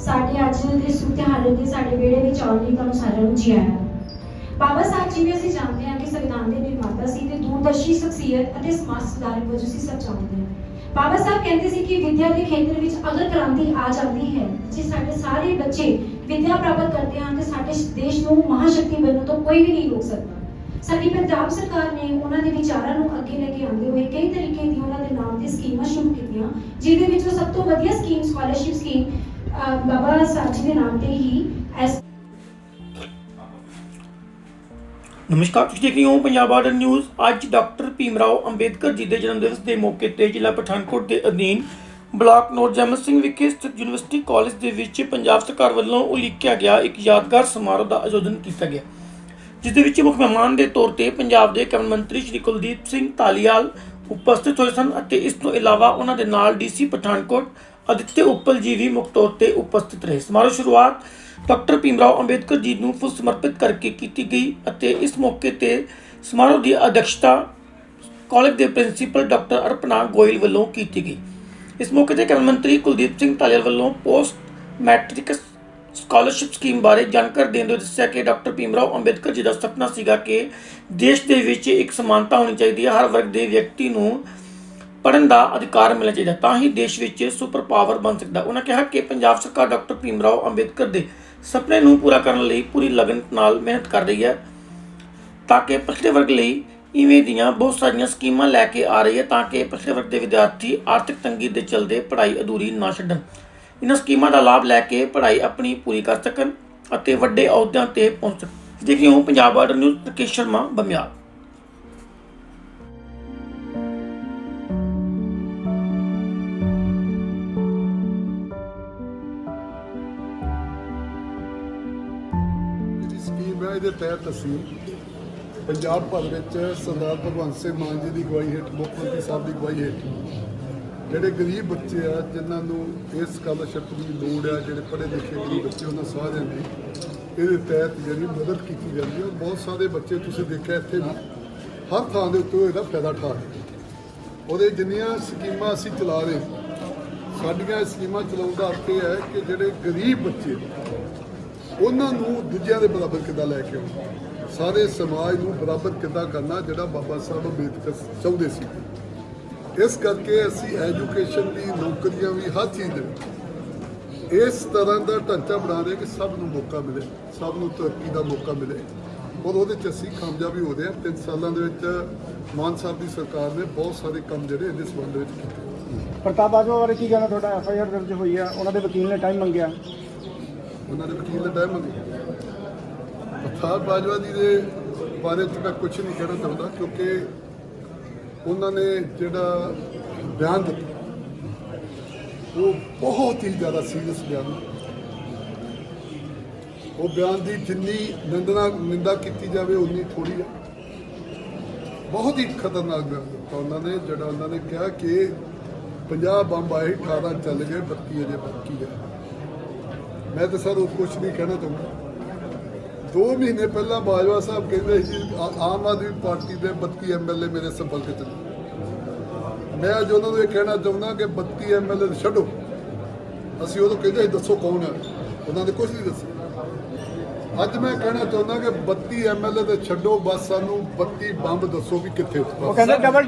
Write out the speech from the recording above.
ਸਾਡੇ ਅੱਜ ਦੇ ਸੁੱਤੇ ਦੇ ਸਾਡੇ ਵਿਹੜੇ ਵਿੱਚ ਆਉਣ ਲਈ ਤੁਹਾਨੂੰ ਸਾਰਿਆਂ ਨੂੰ ਜੀ ਆਇਆਂ ਬਾਬਾ ਸਾਹਿਬ ਜਿਵੇਂ ਅਸੀਂ ਜਾਣਦੇ ਹਾਂ ਕਿ ਸੰਵਿਧਾਨ ਦੇ ਨਿਰਮਾਤਾ ਸੀ ਤੇ ਦੂਰਦਰਸ਼ੀ ਸ਼ਖਸੀਅਤ ਅਤੇ ਸਮਾਜ ਸੁਧਾਰਕ ਵਜੋਂ ਅਸੀਂ ਸਭ ਜਾਣਦੇ ਹਾਂ। ਬਾਬਾ ਸਾਹਿਬ ਕਹਿੰਦੇ ਸੀ ਕਿ ਵਿਦਿਆ ਦੇ ਖੇਤਰ ਵਿੱਚ ਅਗਰ ਕ੍ਰਾਂਤੀ ਆ ਜਾਂਦੀ ਹੈ, ਜੇ ਸਾਡੇ ਸਾਰੇ ਬੱਚੇ ਵਿਦਿਆ ਪ੍ਰਾਪਤ ਕਰਦੇ ਹਨ ਤੇ ਸਾਡੇ ਦੇਸ਼ ਨੂੰ ਮਹਾਸ਼ਕਤੀ ਬਣਨ ਤੋਂ ਕੋਈ ਵੀ ਨਹੀਂ ਰੋਕ ਸਕਦਾ। ਸਾਡੀ ਪੰਜਾਬ ਸਰਕਾਰ ਨੇ ਉਹਨਾਂ ਦੇ ਵਿਚਾਰਾਂ ਨੂੰ ਅੱਗੇ ਲੈ ਕੇ ਆਉਂਦੇ ਹੋਏ ਕਈ ਤਰੀਕੇ ਦੀ ਉਹਨਾਂ ਦੇ ਨਾਮ ਤੇ ਸਕੀਮਾਂ ਸ਼ੁਰੂ ਕੀਤੀਆਂ, ਜਿਹਦੇ ਵਿੱਚੋਂ ਸਭ ਤੋਂ ਵਧੀਆ scheme scholarship scheme Baba Sahib ji ਦੇ ਨਾਮ ਤੇ ਹੀ ਐਸ ਨਮਸਕਾਰ, ਤੁਸੀਂ ਦੇਖ ਰਹੇ ਹੋ ਪੰਜਾਬ ਆਰਡਰ ਨਿਊਜ਼। ਅੱਜ ਡਾਕਟਰ ਭੀਮਰਾਓ ਅੰਬੇਦਕਰ ਜੀ ਦੇ ਜਨਮ ਦਿਵਸ ਦੇ ਮੌਕੇ ਤੇ ਜ਼ਿਲ੍ਹਾ ਪਠਾਨਕੋਟ ਦੇ ਅਧੀਨ ਬਲਾਕ ਨੌਰਜਮਨ ਸਿੰਘ ਵਿਖੇ ਸਥਿਤ ਯੂਨੀਵਰਸਿਟੀ ਕਾਲਜ ਦੇ ਵਿੱਚ ਪੰਜਾਬ ਸਰਕਾਰ ਵੱਲੋਂ ਉਲੀਕਿਆ ਗਿਆ ਇੱਕ ਯਾਦਗਾਰ ਸਮਾਰੋਹ ਦਾ ਆਯੋਜਨ ਕੀਤਾ ਗਿਆ, ਜਿਸ ਦੇ ਵਿੱਚ ਮੁੱਖ ਮਹਿਮਾਨ ਦੇ ਤੌਰ ਤੇ ਪੰਜਾਬ ਦੇ ਕੈਬਨਿਟ ਮੰਤਰੀ ਸ਼੍ਰੀ ਕੁਲਦੀਪ ਸਿੰਘ ਧਾਲੀਵਾਲ ਉਪਸਥਿਤ ਹੋਏ ਸਨ ਅਤੇ ਇਸ ਤੋਂ ਇਲਾਵਾ ਉਹਨਾਂ ਦੇ ਨਾਲ ਡੀਸੀ ਪਠਾਨਕੋਟ ਅਦਿੱਤਿਆ ਉੱਪਲ ਜੀ ਵੀ ਮੁੱਖ ਤੌਰ ਤੇ ਉਪਸਥਿਤ ਰਹੇ। ਸਮਾਰੋਹ ਸ਼ੁਰੂਆਤ ਡਾਕਟਰ ਭੀਮਰਾਓ ਅੰਬੇਦਕਰ ਜੀ ਨੂੰ ਫੁੱਲ ਸਮਰਪਿਤ ਕਰਕੇ ਕੀਤੀ ਗਈ ਅਤੇ ਇਸ ਮੌਕੇ ਤੇ ਸਮਾਰੋਹ ਦੀ ਅਧਿਕਸ਼ਤਾ ਕਾਲਜ ਦੇ ਪ੍ਰਿੰਸੀਪਲ ਡਾਕਟਰ ਅਰਪਨਾ ਗੋਇਲ ਵੱਲੋਂ ਕੀਤੀ ਗਈ। ਇਸ ਮੌਕੇ ਤੇ ਕੈਬਨਿਟ ਮੰਤਰੀ ਕੁਲਦੀਪ ਸਿੰਘ ਧਾਲੀਵਾਲ ਵੱਲੋਂ ਪੋਸਟ ਮੈਟ੍ਰਿਕ ਸਕਾਲਰਸ਼ਿਪ ਸਕੀਮ ਬਾਰੇ ਜਾਣਕਾਰੀ ਦਿੰਦੇ ਹੋਏ ਦੱਸਿਆ ਕਿ ਡਾਕਟਰ ਭੀਮਰਾਓ ਅੰਬੇਦਕਰ ਜੀ ਦਾ ਸੁਪਨਾ ਸੀਗਾ ਕਿ ਦੇਸ਼ ਦੇ ਵਿੱਚ ਇੱਕ ਸਮਾਨਤਾ ਹੋਣੀ ਚਾਹੀਦੀ ਹੈ। ਹਰ ਵਰਗ ਦੇ ਵਿਅਕਤੀ ਨੂੰ ਪੜ੍ਹਨ ਦਾ ਅਧਿਕਾਰ ਮਿਲਣਾ ਚਾਹੀਦਾ ਤਾਂ ਹੀ ਦੇਸ਼ ਵਿੱਚ ਸੁਪਰ ਪਾਵਰ ਬਣ ਸਕਦਾ ਉਹਨਾਂ ਕਿਹਾ ਕਿ ਪੰਜਾਬ ਸਰਕਾਰ ਡਾਕਟਰ ਭੀਮ ਰਾਓ ਅੰਬੇਦਕਰ ਦੇ ਸੁਪਨੇ ਨੂੰ ਪੂਰਾ ਕਰਨ ਲਈ ਪੂਰੀ ਲਗਨ ਨਾਲ ਮਿਹਨਤ ਕਰ ਰਹੀ ਹੈ ਤਾਂ ਕਿ ਪਿਛੜੇ ਵਰਗ ਲਈ ਇਵੇਂ ਦੀਆਂ ਬਹੁਤ ਸਾਰੀਆਂ ਸਕੀਮਾਂ ਲੈ ਕੇ ਆ ਰਹੀ ਹੈ ਤਾਂ ਕਿ ਪਿਛੜੇ ਵਰਗ ਦੇ ਵਿਦਿਆਰਥੀ ਆਰਥਿਕ ਤੰਗੀ ਦੇ ਚਲਦੇ ਪੜ੍ਹਾਈ ਅਧੂਰੀ ਨਾ ਛੱਡਣ। ਇਹਨਾਂ ਸਕੀਮਾਂ ਦਾ ਲਾਭ ਲੈ ਕੇ ਪੜ੍ਹਾਈ ਆਪਣੀ ਪੂਰੀ ਕਰ ਸਕਣ ਅਤੇ ਵੱਡੇ ਅਹੁਦਿਆਂ ਤੇ ਪਹੁੰਚ ਸਕਣ। ਦੇਖਿਓ ਹੁਣ Punjab order news Rakesh Sharma, Bamial. Scheme ਹੈ ਇਹਦੇ ਤਹਿਤ ਅਸੀਂ ਪੰਜਾਬ ਭਰ ਵਿੱਚ ਸਰਦਾਰ ਭਗਵੰਤ ਸਿੰਘ ਮਾਨ ਜੀ ਦੀ ਅਗਵਾਈ ਹੇਠ ਮੁੱਖ ਮੰਤਰੀ ਸਾਹਿਬ ਦੀ ਅਗਵਾਈ ਹੇਠ ਜਿਹੜੇ ਗਰੀਬ ਬੱਚੇ ਆ ਜਿਨ੍ਹਾਂ ਨੂੰ ਇਸ ਸਕਾਲਰਸ਼ਿਪ ਦੀ ਲੋੜ ਆ ਜਿਹੜੇ ਪੜ੍ਹੇ ਲਿਖੇ ਗਰੀਬ ਬੱਚੇ ਉਹਨਾਂ ਸਾਰਿਆਂ ਦੀ ਇਹਦੇ ਤਹਿਤ ਜਿਹੜੀ ਮਦਦ ਕੀਤੀ ਜਾਂਦੀ ਹੈ ਬਹੁਤ ਸਾਰੇ ਬੱਚੇ ਤੁਸੀਂ ਦੇਖਿਆ ਇੱਥੇ ਵੀ ਹਰ ਥਾਂ ਦੇ ਉੱਤੇ ਇਹਦਾ ਫਾਇਦਾ ਉਠਾ ਰਹੇ ਉਹਦੇ ਜਿੰਨੀਆਂ ਸਕੀਮਾਂ ਅਸੀਂ ਚਲਾ ਰਹੇ ਸਾਡੀਆਂ ਇਹ ਸਕੀਮਾਂ ਚਲਾਉਣ ਦਾ ਅਰਥ ਇਹ ਹੈ ਕਿ ਜਿਹੜੇ ਗਰੀਬ ਬੱਚੇ ਨੇ, ਉਹਨਾਂ ਨੂੰ ਦੂਜਿਆਂ ਦੇ ਬਰਾਬਰ ਕਿੱਦਾਂ ਲੈ ਕੇ ਆਉਣਾ? ਸਾਰੇ ਸਮਾਜ ਨੂੰ ਬਰਾਬਰ ਕਿੱਦਾਂ ਕਰਨਾ ਜਿਹੜਾ ਬਾਬਾ ਸਾਹਿਬ ਅੰਬੇਦਕਰ ਚਾਹੁੰਦੇ ਸੀ? ਇਸ ਕਰਕੇ ਅਸੀਂ ਐਜੂਕੇਸ਼ਨ ਦੀ, ਨੌਕਰੀਆਂ ਵੀ, ਹਰ ਚੀਜ਼ ਦੇ ਵਿੱਚ ਇਸ ਤਰ੍ਹਾਂ ਦਾ ਢਾਂਚਾ ਬਣਾ ਰਹੇ ਕਿ ਸਭ ਨੂੰ ਮੌਕਾ ਮਿਲੇ, ਸਭ ਨੂੰ ਤਰੱਕੀ ਦਾ ਮੌਕਾ ਮਿਲੇ। ਔਰ ਉਹਦੇ ਚ ਅਸੀਂ ਕਾਮਯਾਬੀ ਹੋ ਰਹੇ ਹਾਂ। ਤਿੰਨ ਸਾਲਾਂ ਦੇ ਵਿੱਚ ਮਾਨ ਸਾਹਿਬ ਦੀ ਸਰਕਾਰ ਨੇ ਬਹੁਤ ਸਾਰੇ ਕੰਮ ਜਿਹੜੇ ਇਹਦੇ ਸੰਬੰਧ ਵਿੱਚ ਕੀਤੇ। ਪ੍ਰਤਾਪ ਬਾਜਵਾ ਬਾਰੇ ਕੀ ਕਹਿਣਾ ਤੁਹਾਡਾ? ਐਫ ਆਈ ਆਰ ਦਰਜ ਹੋਈ ਆ। ਉਹਨਾਂ ਦੇ ਵਕੀਲ ਨੇ ਟਾਈਮ ਮੰਗਿਆ। ਉਹਨਾਂ ਦੇ ਵਕੀਲ ਨੇ ਟਾਈਮ ਮੰਗਿਆ ਪ੍ਰਤਾਪ ਬਾਜਵਾ ਜੀ ਦੇ ਬਾਰੇ ਚ ਮੈਂ ਕੁਝ ਨਹੀਂ ਕਹਿਣਾ ਚਾਹੁੰਦਾ, ਕਿਉਂਕਿ ਉਹਨਾਂ ਨੇ ਜਿਹੜਾ ਬਿਆਨ ਦਿੱਤਾ, ਉਹ ਬਹੁਤ ਹੀ ਜ਼ਿਆਦਾ ਸੀਰੀਅਸ ਬਿਆਨ ਉਹ ਬਿਆਨ ਦੀ ਜਿੰਨੀ ਨਿੰਦਣਾ ਨਿੰਦਾ ਕੀਤੀ ਜਾਵੇ, ਉਨੀ ਥੋੜੀ ਹੈ। ਬਹੁਤ ਹੀ ਖਤਰਨਾਕ ਬਿਆਨ ਦਿੱਤਾ ਉਹਨਾਂ ਨੇ, ਜਿਹੜਾ ਉਹਨਾਂ ਨੇ ਕਿਹਾ ਕਿ 50 ਬੰਬ ਆਏ 18 ਚੱਲ ਗਏ 32 ਅਜੇ ਬਾਕੀ ਹੈ। ਮੈਂ ਤਾਂ ਸਰ ਉਹ ਕੁਝ ਨਹੀਂ ਕਹਿਣਾ ਚਾਹੁੰਦਾ। ਦੋ ਮਹੀਨੇ ਪਹਿਲਾਂ ਬਾਜਵਾ ਸਾਹਿਬ ਕਹਿੰਦੇ ਸੀ ਆਮ ਆਦਮੀ ਪਾਰਟੀ ਦੇ 32 ਐਮਐਲਏ ਮੇਰੇ ਸੰਪਰਕ ਚ ਮੈਂ ਅੱਜ ਉਹਨਾਂ ਨੂੰ ਇਹ ਕਹਿਣਾ ਚਾਹੁੰਦਾ ਕਿ 32 ਐਮਐਲਏ ਛੱਡੋ। ਅਸੀਂ ਉਦੋਂ ਕਹਿੰਦੇ ਸੀ, ਦੱਸੋ ਕੌਣ ਹੈ ਉਹਨਾਂ ਨੇ ਕੁਝ ਨਹੀਂ ਦੱਸਿਆ। ਅੱਜ ਮੈਂ ਕਹਿਣਾ ਚਾਹੁੰਦਾ ਕਿ 32 ਐਮਐਲਏ ਦੇ ਛੱਡੋ, ਬਸ ਸਾਨੂੰ 32 ਬੰਬ ਦੱਸੋ ਵੀ ਕਿੱਥੇ। ਉਹ ਕਹਿੰਦੇ ਡਬਲ